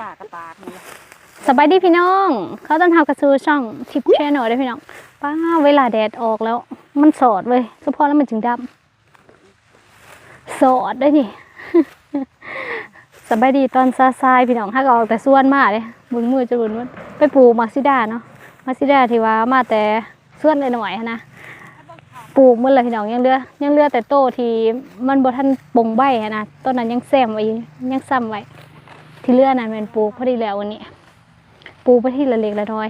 ป่ากระตากนี่แหละสบายดีพี่น้อง เขาต้อนรับกระซูช่องทิปแชนอลได้พี่น้องป้าเวลาแดดออกแล้ว มันสอดเว้ยเฉพาะแล้วมันถึงดำสอดได้นี่ สบายดีตอนซาซายพี่น้องถ้าก็ออกแต่ส่วนมากเลยบุญมือจะบุญมือไปปลูกมาซิดาเนาะมาซิดาที่ว่ามาแต่ส่วนหน่อยๆนะปลูกหมันเลยพี่น้องยังเลือยังเลือแต่โตที่มันบ่ทันปงใบนะต้นนั้นยังแซมไว้อยู่ยังซ้ำไว้ ที่เหลือนั้นเป็นปลูกพอดีแล้ววันนี้ปลูกไปที่ละเล็กละน้อย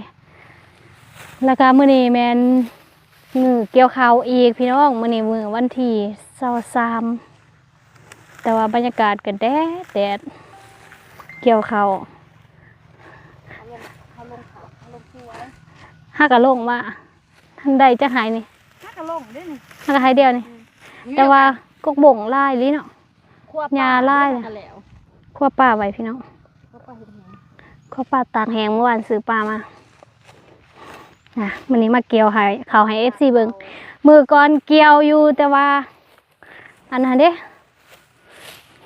แล้วก็มื้อนี้แมนมือเกี่ยวข้าวอีกพี่น้องมื้อนี้มือวันที่23แต่ว่าบรรยากาศก็แดดแดดเกี่ยวข้าวเขาลงเขาเขาลงที่ไว้ฮักกะลงมาทันใดจะหายนี่ถ้ากระลงได้นี่ฮักกะหายเดียวนี่ แต่ว่ากกบ่งลายลิเนาะขั้วยาไล่เลยกันแล้ว คั่วปลาไว้พี่น้องก็ไปเห็นไหมคั่วปลาตากแห้งเมื่อวานซื้อปลามาอะมื้อนี้มาเกี่ยวให้ข้าให้ FC เบิงมือก่อนเกี่ยวอยู่แต่ว่า อันนั้นเด้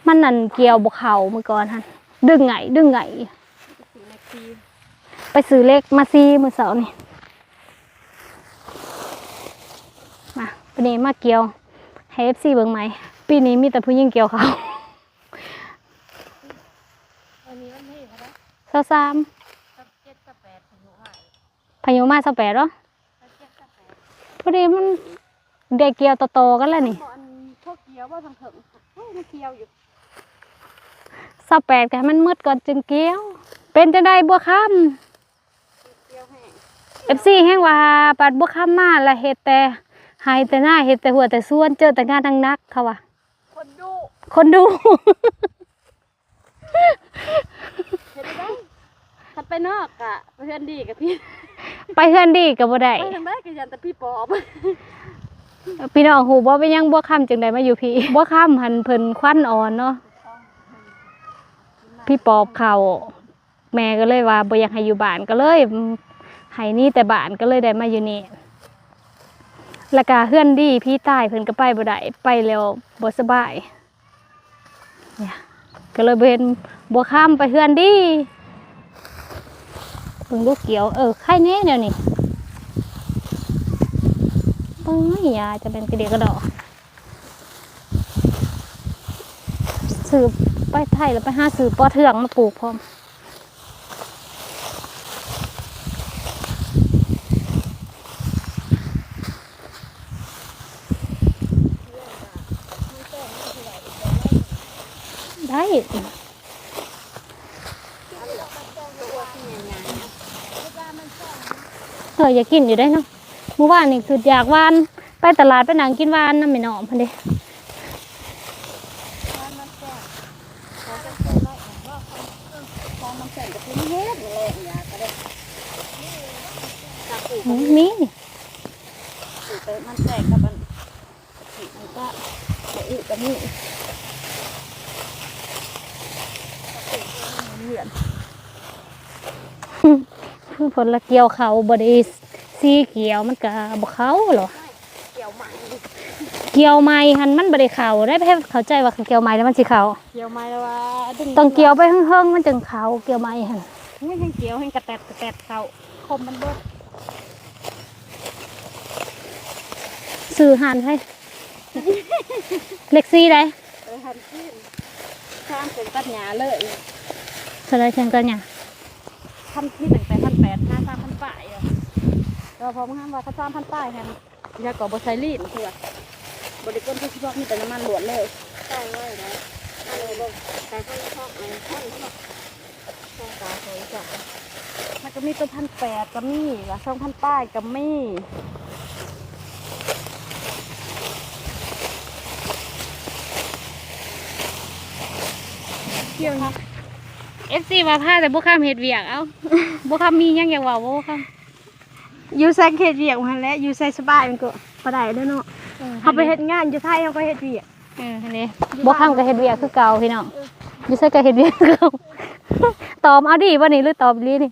มันนั่นเกี่ยวบกเขามือก่อนฮันดึงไงดึงไงไปซื้อเล็กมาซีมือเสานี่มาปีนี้มาเกี่ยวให้เอฟซีเบิงไหมปีนี้มีแต่ผู้หญิงเกี่ยวเขา วันนี้วันที่เท่าไหร่ เศร้าสามสักเจ็ดสักแปดถึงหกห้าพายุมาเศร้าแปดเหรอสักเจ็ดสักแปดพอดีมันได้เกี่ยวโตๆกันแล้วนี่บ่อันพวกเกียวว่าทางถึงเฮ้ยมันเกียวอยู่เศร้าแปดแต่มันมืดก่อนจึงเกี่ยว เป็นจะได้บัวค่เกียวแห้งำเอฟซีแห้งว่าปัดบัวค่ำมาและเฮ็ดแต่หายแต่หน้าเฮ็ดแต่หัวแต่ส่วนเจอแต่งานทั้งนักเขาว่าคนดู คนดูเห็น ไหมถ้าไปนอกอะเพื่อนดีกับพี่ไปเฮือนดีกับบ่ได้ ไปทางได้กับยันแต่พี่ปอบพี่น้องหูบ่ไปยังบัวค่ำจึงได้มาอยู่พี่บัวค่ำหันเพิ่นควันอ่อนเนาะพี่ปอบเขาแม่ก็เลยว่าบ่อยากให้อยู่บ้านก็เลยให้หนี่แต่บ้านก็เลยได้มาอยู่นี่แล้วก็เฮือนดีพี่ตายเพิ่นก็ไปบ่ได้ไปแล้วบ่สบายเนี่ยก็เลยบ่เห็นบัวค่ำไปเฮือนดีเพิ่งลูกเกี่ยวเออไข่แน่เดี๋ยวนี้เอ้ยยาจะเป็นกระเดียกกระดอกสืบไปไทยแล้วไปห้าสืบปอเทืองมาปลูกพร้อมได้ เอออยากกินอยู่ได้เนาะเมื่อวานนี่คืออยากวาน ไปตลาดไปนังกินวานน้ำไม่หนอมพันเดมีมันแข่งกับมันมันก็อึกับนี่เหมือน ผลละเกี่ยวเขาบไดีสีเกี่ยวมันก็บเขาหรอเกี่ยวใหม่เกี่ยวไม้หันมันบไดีเขาได้ให้เข้าใจว่าเกี่ยวไม้แล้วมันสิเขาเกี่ยวใหม่แล้วว่าดึต้องเกี่ยวไปเฮิงๆมันจึงเขาเกี่ยวไม้หันไม่ให้เกี่ยวให้กระแตดกระแตดเขาคมมันเบิดสื่อหันให้เล็กซี่ได้เออหันขึ้นข้ามเป็นปัญญาเลยสไลด์เชิงกันเนี่ยพันที่ตั้งแต่พัน แปดห้าสามพันป้ายอะก็พอมาห้ามว่าเขาสามพันป้ายแฮมยาก่อบไซลีนคือบริกรที่เฉพาะมีแต่น้ำมันหลวนเลยใช่เลยนะอะไรบ้างแต่ข้างนอกอะไรข้างนอกข้างตาสวยจังมันก็มีตัวพันแปดก็มีละสองพันป้ายก็มีเกี่ยว เอฟซีมาพาแต่บุคามเห็ดเวียกเอ้าบุคามมีหยังอยากเว่าบ่บุคามอยู่ใส่เฮ็ดเวียกมันแล้วอยู่ใส่สบายมันก็บ่ได้เด้อเนาะเขาไปเฮ็ดงานอยู่ไทยเขาก็เฮ็ดเวียกเอออันนี้บุคามกับเห็ดเวียกคือเก่าพี่น้องอยู่ใส่กับเห็ดเวียกคือเก่าตอบเอาดิบ่นี่หรือตอบลีนี่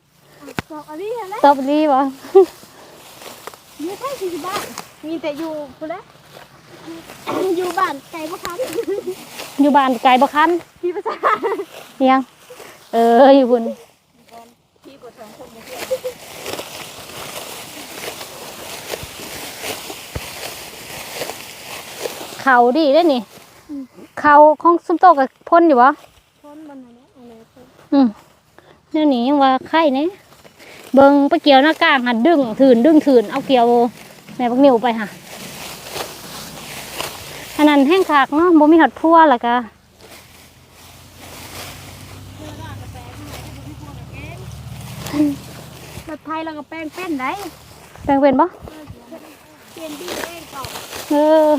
บอกอันนี้แหละตอบลีบ่อยู่ไทยสี่สิบบ้านมีแต่อยู่พุ่นแหละอยู่บ้านไกลบ่ครับอยู่บ้านไกลบ่คันพี่ภาษาเอียัง เอออยู่พุ่นพี่กดสองคนเนี่ยเขาดีได้อนี่ เขาของซุมโตกับพ่นอยู่บ่พ้นบันไดเนี่ยอะไรพ้นอืมแนวนี้ยังว่าไข่เนี่ยเบิงไปเกี่ยวหน้ากลางหันดึงถืนดึงถืนเอาเกี่ยวแม่บักนิ้วไปค่ะอันนั้นแห้งขากเนาะบ่มีหอดพัวแล้วก็รถไท ยเราก็แป้งเป็นได้แปลงเป็นบ่เปลี่ยนดีเองเก่าเออ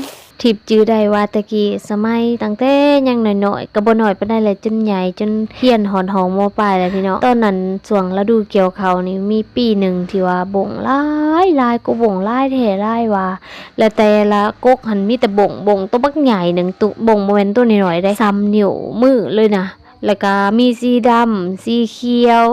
ทิปจื้อได้ว่าตะกี้สมัยตั้งแต่ยังน้อยๆก็บ่น้อยปานใดแหละจนใหญ่จนเฮียนหอนหองมปลายแล้วพี่น้องตอนนั้นช่วงฤดูเกี่ยวข้าวนี่มีปีหนึ่งที่ว่าบ่งหลายหลายก็บ่งหลายแท้หลายว่าและแต่ละกกหันมีแต่บ่งบ่งตัวบักใหญ่หนึ่งตุบ่งบ่แม่นตัวน้อยๆได้ซ้ำนิ้วมือเลยนะแล้วก็มีสีดำสีเขียว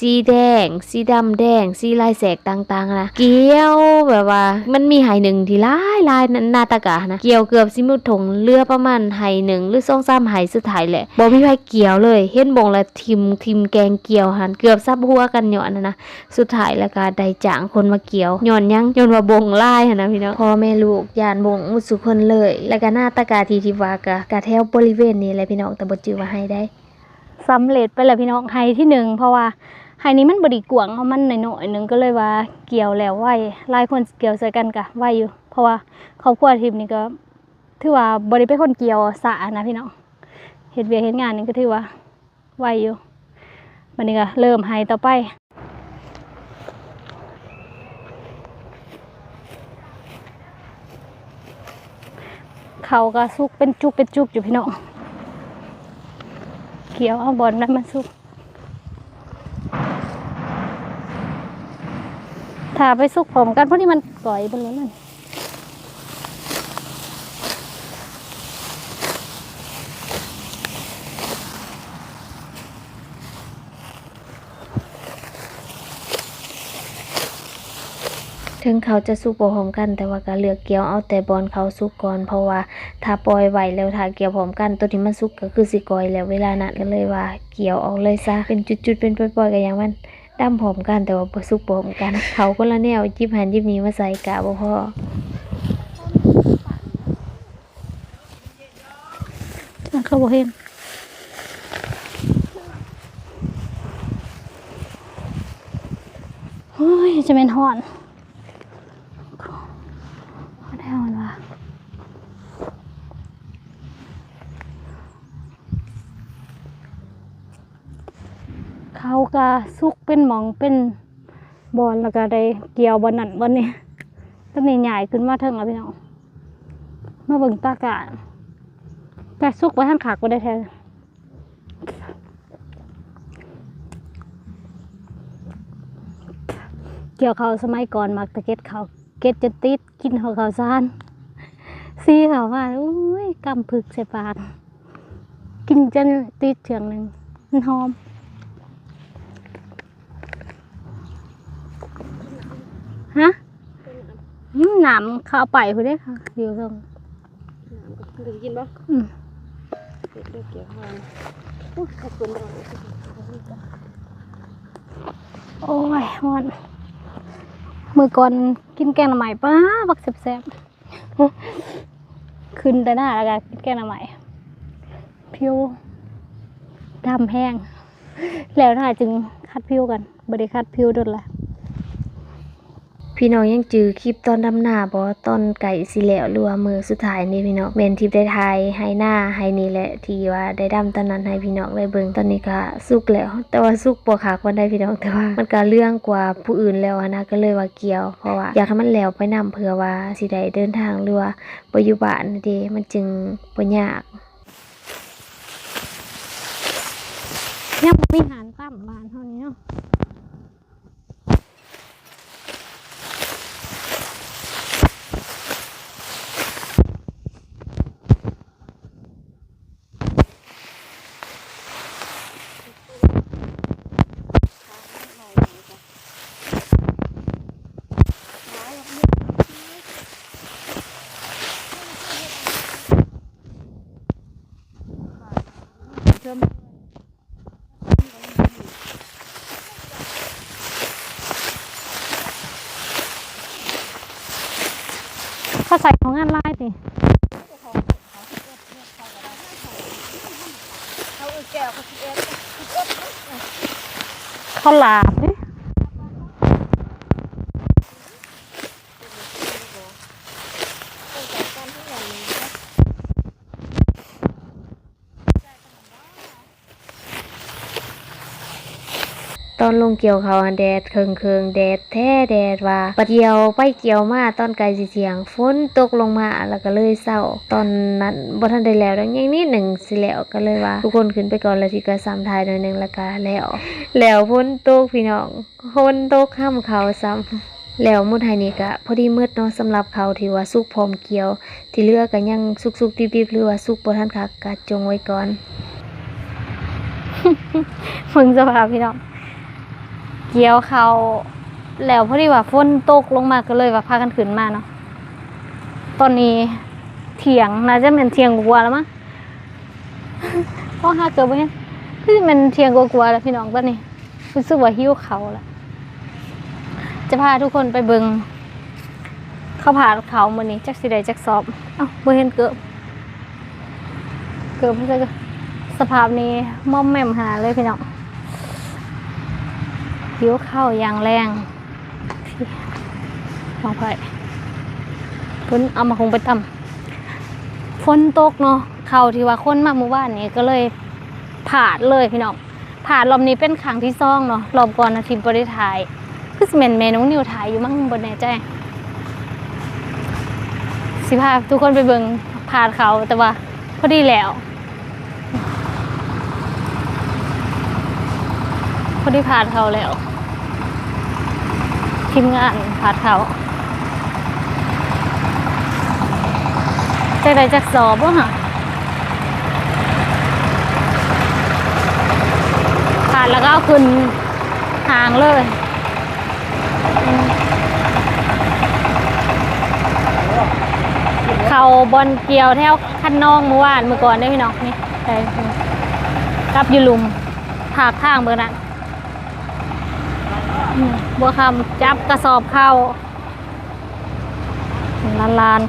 สีแดง สีดำแดง สีลายแสกต่างๆนะเกี่ยวแบบว่า มันมีไหหนึ่งที่ลายลายหนาตากะนะเกี่ยวเกือบสิมุดถงเรือประมาณไหหนึ่งหรือสองสามไหสุดท้ายแหละบ่มีใครเกี่ยวเลยเห็นบงละทิมทิมแกงเกี่ยวหันเกือบซับหัวกันหย่อนนะนะสุดท้ายแล้วก็ได้จ้างคนมาเกี่ยวหย่อนยังหย่อนว่าบงลายนะพี่น้องพ่อแม่ลูกยานบงมุดสุคนเลย แล้วก็หน้าตากาทีที่ว่ากะกะแถวบริเวณนี้แหละพี่น้องแต่บ่จือว่าให้ได้สำเร็จไปแล้วพี่น้องไฮที่หนึ่งเพราะว่า ไฮนี้มันบไดีกวงเอามันหน่อยๆหนึ่งก็เลยว่าเกี่ยวแล้วไหวหลายคนเกี่ยวใส่กันกะไหวอยู่ เพราะว่าครอบครัวทีมนี้ก็ถือว่าบริเป็นคนเกี่ยวสะนะพี่น้องเฮ็ดเวียเฮ็ดงานนี่ก็ถือว่าไหวอยู่วันนี้ก็เริ่มไฮต่อไปเขาก็สุกเป็นจุกเป็นจุกอยู่พี่น้องเกี่ยวเอาบอลนั้นมาสุก ถ้าไปสุกผมกันเพราะนี่มันก่อยบนนั้นนถึงเขาจะสุกบ่พร้อมกันแต่ว่าก็เลือกเกี่ยวเอาแต่บอลเขาสุกก่อนเพราะว่าถ้าปล่อยไว้แล้วถ้าเกี่ยวพร้อมกันตัวที่มันสุกก็คือสิกอยแล้วเวลานั้นก็เลยว่าเกี่ยวออกเลยซะเป็นจุดๆเป็นปล่อยๆก็อย่างมัน ดำพร้อมกันแต่ว่าบ่สุกผอมกัน เขาคนละแนวจิบหันจิบนี้มาใส่กะบ่พออะเขาบอกเห็นเฮ้ยจะเป็นหอนหอนแน่นว่ะเขา ก็สุกเป็นหมองเป็นบอลแล้วก็ได้เกี่ยวบอลนั่นบอลนี้ต้นนี้ใหญ่ขึ้นมาเถิงแล้วพี่น้องมาเบิ่งตากาแต่สุกไว้ท่านขากก็ได้แท้เกี่ยวเขาสมัยก่อนมักตะเก็ดเขาเก็ดจะติดกินเขาเขาซานซีเขาว่าอุ้ยกำพึกใส่ปากกินจนติดเฉียงหนึ่งมันหอม ฮะอืม หนามเขาเอาไปพอได้ค่ะเดี๋ยวส่งถึงกินปะอืมเด็กเกี่ยวข้าวอุ้ยขอบคุณเราโอ้ยฮอนมือก่อนกินแกงหน่อไม้ป้าบักแซ่บๆขึ้นแต่หน้าแล้วก็กินแกงหน่อไม้ผิวดำแห้ง แล้วหน้าจึงคัดผิวกันบริคัดผิวโดนละ พี่น้องยังจือคลิปตอนดำหน้าบ่ตอนไก่สิแล้วหรือว่ามือสุดท้ายนี่พี่น้องแม่นทิพย์ได้ทายให้หน้าให้นี่แหละที่ว่าได้ดำตอนนั้นให้พี่น้องได้เบิ่งตอนนี้ก็สุกแล้ว แต่ว่าสุกบ่คักวันได้พี่น้องแต่ว่ามันก็เรื่องกว่าผู้อื่นแล้วนะก็เลยว่าเกี่ยว เพราะว่าอยากให้มันแล้วไปนํเผื่อว่าสิได้เดินทางหรือว่าบ่อยู่บ้านนั่นเดมันจึงบ่ยากยังบ่มีหารตั้มบานเท่านี้เนาะ เมเขาใส่ของงานไล่ติเขาหลาบ ลงเกี่ยวเขาแดดเคืองเคืองแดดแท้แดดว่าปัดเดียวไปเกี่ยวมาตอนไกลสิเสียงฝนตกลงมาแล้วก็เลยเศร้า ตอนนั้นบ่ทันได้แล้วดังยังนิดหนึ่งสิแล้วก็เลยว่า ทุกคนขึ้นไปก่อนแล้วที่ก็ซ้ำทายหน่อยหนึงแล้วก็แล้ว แล้วฝนตกพี่น้องฝนตกข้ามเขาซ้ำแล้วมุดไทยนี่ก็พอดีมืดเนาะสำหรับเขาที่ว่าสุกพร้อมเกี่ยว ที่เลือก็ยังสุกๆดิบๆหรือว่าสุกบ่ทันคักก็จงไว้ก่อน มึงสภาพพี่น้อง เกี่ยวเขาแล้วพอดีว่าฝนตกลงมาก็เลยว่าพากันขึ้นมาเนาะตอนนี้เถียงน่าจะเป็นเถียงกว่าแล้วมั้งพ่อหาเกิดไปยังคือสิเป็นเถียงกว่าๆแล้วพี่น้องตอนนี้รู้สึกว่าหิวเขาล้วจะพาทุกคนไปเบิงเขาผ่านเขามื่อนี้จักสิใดจักสอบเอ้าบ่เห็นเกิบเกิบไม่ใช่กิบสภาพนี้ม่อมแม่มหาเลยพี่น้อง หิวเข้าอย่างแรงพี่มองไปพ้นเอามาคงไปตำฝนตกเนาะเข้าที่ว่าคนมาเมื่อวานนี้ก็เลยผ่าดเลยพี่น้องผ่าดรอบนี้เป็นครั้งที่สองเนาะรอบก่อนนะทีมบริถ่ายคือสเมนเมนูนิวถ่ายอยู่มั้งบนแน่ใจสิพาทุกคนไปเบิงผ่าดเขาแต่ว่าพอดีแล้วพอดีผ่านเขาแล้ว ทีมงานผ่านเขาจะได้จักสอบวะฮะผ่านแล้วก็เอาขึ้นหางเลยเขาบอลเกี่ยวแถวคันนองเมื่อวานเมื่อก่อนได้พี่น้องนี่ใช่กลับยูลุมผากข้างเบอร์นั้น บัวคำจับกระสอบเข้าลานลาน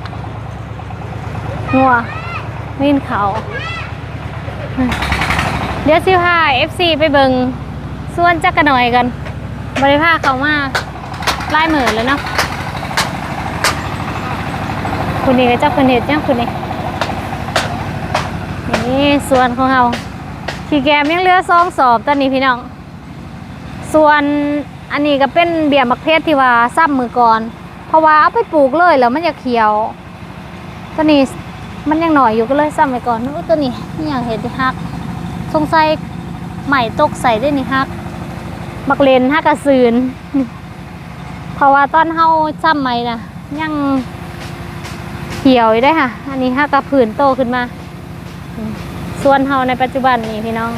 งัววินเขาอืมเดี๋ยวสิพาเอฟซีไปเบิงส่วนจักกระหน่อยกันบริภาเขามาไล่เหมือนเลยเนาะคุณนี่ก็เจ้าคุณเห็ดยังคุณนี่นี่ส่วนของเราขี่แกมยังเหลือซองสอบตอนนี้พี่น้อง ส่วน อันนี้ก็เป็นเบียร์มักเพชรที่ว่าซ้ำมือก่อน เพราะว่าเอาไปปลูกเลยแล้วมันจะเขียว ตัวนี้มันยังหน่อยอยู่ก็เลยซ้ำไปก่อนนู้ตัวนี้นี่อย่างเห็นที่ฮัก สงสัยใหม่ตกใส่ได้นี่ฮักบักเลนฮักกระซืนเพราะว่าตอนเฮาซ้ำใหม่นะยังเขียวอยู่ได้ค่ะ อันนี้ฮักกระผื่นโตขึ้นมา ส่วนเฮาในปัจจุบันนี่พี่น้อง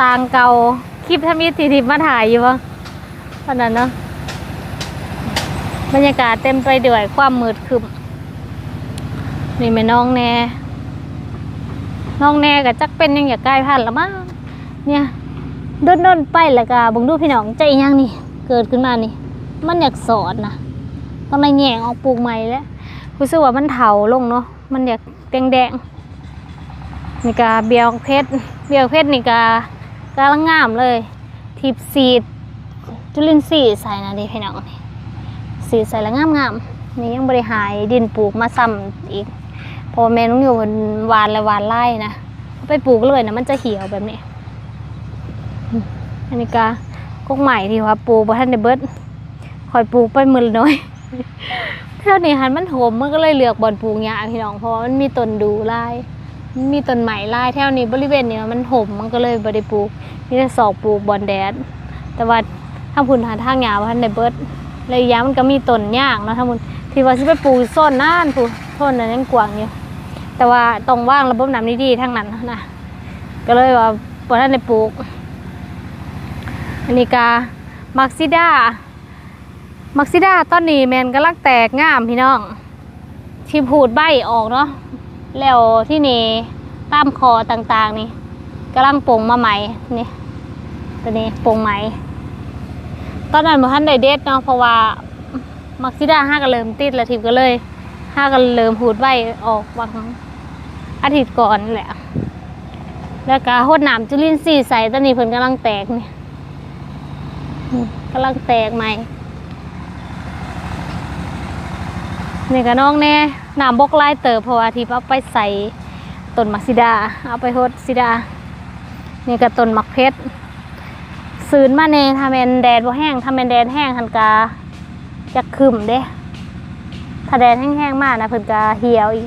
ต่างเก่าคลิปทมิตรทีทิพมาถ่ายอยู่ปะ ตอนนั้นเนาะบรรยากาศเต็มไปด้วยความมืดคึมนี่แม่น้องแน่น้องแน่กับจักเป็นยังอยากใกล้พันละมั้งเนี่ยด้นด้นๆไปแล้วก็บังดูพี่น้องใจยังนี่ เกิดขึ้นมานี่ มันอยากสอนนะต้องในแง่งออกปลูกใหม่แล้วรู้สึกว่ามันเถาลงเนาะมันอยากแดงแดงๆนี่กาเบียวเพชรเบียวเพชรนี่กากำลังงามเลยทิปซีด จุลินทรีย์ใส่นะดิพี่น้องสีใส่แล้วงามงามๆนี่ยังบริหายดินปลูกมาซ้ำอีก พอแม่น้องอยู่บนวานและวานไร่นะไปปลูกเลยนะมันจะเหี่ยวแบบนี้อันนี้กากกใหม่ที่ว่าปลูกบ่ทันได้เบิดคอยปลูกไปมือน้อยเท่านี้หันมันโถมมันก็เลยเลือกบอนปลูกหญ้าพี่น้องเพราะมันมีต้นดูไร่มีต้นไม้ลายแถวนี้บริเวณนี้มันห่มมันก็เลยบริปลูกมีแต่สอกปลูกบอนแดด แต่ว่า ถ้าพุ่นหาทางหญ้าว่าทันได้เบิดเลยยามันก็มีต้นย่างเนาะถ้ามุนที่ว่าสิไปปลูกโซนนั่นผู้โซนนั้นยังกว้างอยู่แต่ว่าต้องว่างระบบน้ำดีๆทั้งนั้นนะก็เลยว่าบ่ทันได้ปลูกอันนี้กามักซิดามักซิดาต้นนี้แมนกำลังแตกงามพี่น้อง ที่พูดใบออกเนาะแล้วที่นี่ตามคอต่างๆนี่กำลังปลงมาใหม่นี่ตัวนี้ปลงใหม่ ตอนนั้นบ่ทันได้เด็ดเนาะเพราะว่ามักซิดาห้าก็เริ่มติดแล้วทิพก็เลยห้ากันเริ่มหูดใบออกบางอาทิตย์ก่อนนี่แหละ แล้วก็หดน้ำจุลินทรีย์ใส่ตอนนี้เพิ่นกำลังแตกนี่อืมกำลังแตกใหม่นี่ก็น้องแน่หน้ำบกไล่เติบเพราะว่าที่เอาไปใส่ต้นมักซิดา เอาไปหดซิดานี่ก็ต้นมักเพชร ซื้นมาเน่ทำแมนแดดบ่แห้งทำแมนแดดแห้งหันกาจะขึ้มเด้ถ้าแดดแห้งๆมากนะเพิ่นกาเหี่ยวอีก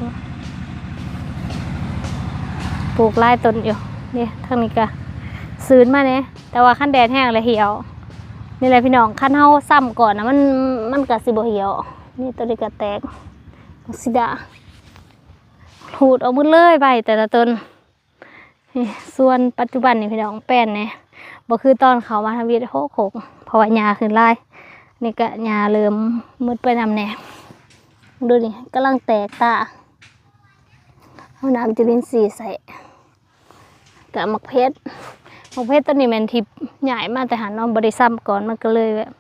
ปลูกไล่ต้นอยู่นี่ทางนี้ก็ซื้นมาเนี่ยแต่ว่าขั้นแดดแห้งเลยเหี่ยวนี่แหละพี่น้องขั้นเฮาซ้ำก่อนนะมันมันก็สิบ่เหี่ยว นี่ตัวนี้ก็แตกสิดาหูดออกหมดเลยใบแต่ละต้นส่วนปัจจุบันนี่พี่น้องแป้นเนี่ย บ่คือตอนเขามาทำวิดีโอโขกเพราะว่าหญ้าขึ้นไล่นี่ก็หญ้าเริ่มมืดไปนำแน่ดูนี่กำลังแตกตาเอาน้ำจุลินทรีย์ใส่กับมักเพชรมักเพชรต้นนี้แมนทิพย์ใหญ่มากแต่หันน้องบริซ้ำก่อนมันก็เลยแบบ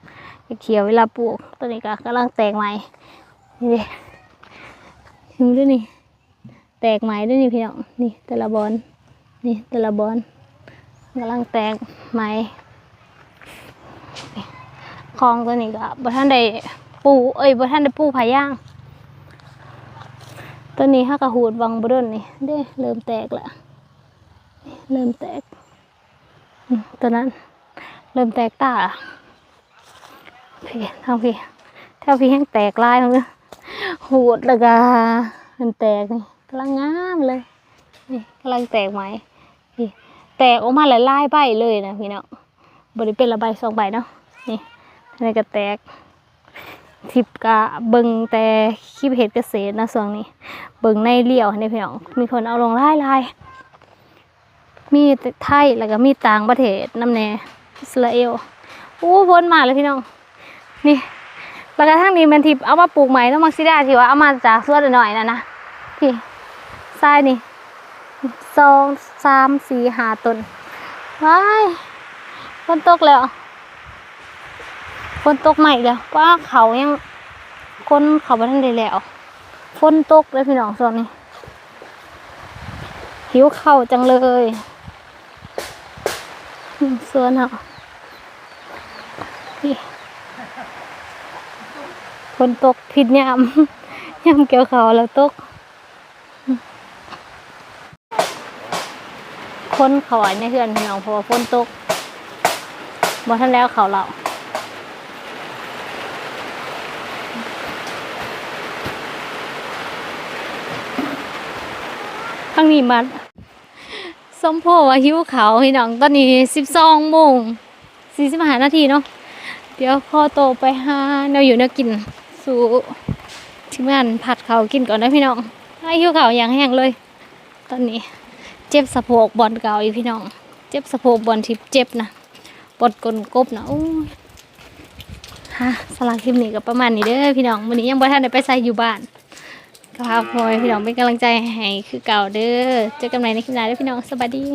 เขียวเวลาปลูกตัวนี้ก็กำลังแตกใหม่นี่ดิเห็นด้วยนี่แตกใหม่ด้วยนี่พี่น้องนี่แต่ละบอนนี่แต่ละบอนกำลังแตก ใหม่คลองตัวนี้ก็บ่ท่านได้ปูเอ้ยบ่ท่านได้ปูผาย่าง ตัวนี้ฮักกระหูดวังบดนนี่เด้เริ่มแตกแล้วเริ่มแตกตัวนั้น เริ่มแตกตาพี่ทางพี่แถวพี่แห้งแตกลายมันเลยหูดแล้วก็มันแตกนี่กำลังงามเลยนี่กำลังแตกไหม แตกออกมาหลายลายๆใบเลยนะพี่เนาะบริเป็นละใบสองใบเนาะนี่อันนี้ก็แตกทิปกะเบิงแต่คลิปเห็ดเกษตรนะส่วนนี้ เบิงในเลี้ยวนี่พี่น้องมีคนเอาลงไล่ลายมีไทยแล้วก็มีต่างประเทศน้ำแน่อิสราเอลโอ้วนมาเลยพี่น้อง นี่แล้วก็ทั้งนี้มันทิพเอามาปลูกใหม่ต้องมักซิดาที่ว่าเอามาจากสวนหน่อยนะนะพี่ทรายนี่ สองสามสี่ห้าต้นว้ายฝนตกแล้วฝนตกใหม่แล้วว่าเขายังคนเขาไปทันได้แล้วฝนตกเลยพี่น้องส่วนนี้ หิวเข่าจังเลยอืมส่วนเหรอพี่ฝนตกผิดยามยามเกี่ยวเขาแล้วตก คนเขาไว้ในเฮือนพี่น้องเพราะว่าฝนตกบ่ทันแล้วเขาเราข้างนี้มันสมโพว่าหิวเขาพี่น้องตอนนี้สิบสองโมงสี่สิบห้านาทีเนาะเดี๋ยวพอโตไปหาแนวอยู่แนวกินสู่ทีมงานผัดเขากินก่อนนะพี่น้องให้หิวเขาอย่างแห้งเลย ตอนนี้ เจ็บสะโพกบอลเก่าอีพี่น้อง เจ็บสะโพกบอลทิพเจ็บนะปวดกลนกบนะอู้ฮะสลักคลิปนี้ก็ประมาณนี้เด้อพี่น้องวันนี้ยังบ่ทันได้ไปใส่อยู่บ้านก็พาพลอยพี่น้องเป็นกำลังใจให้คือเก่าเด้อเจอกันใหม่ในคลิปหน้าเด้อพี่น้องสวัสดี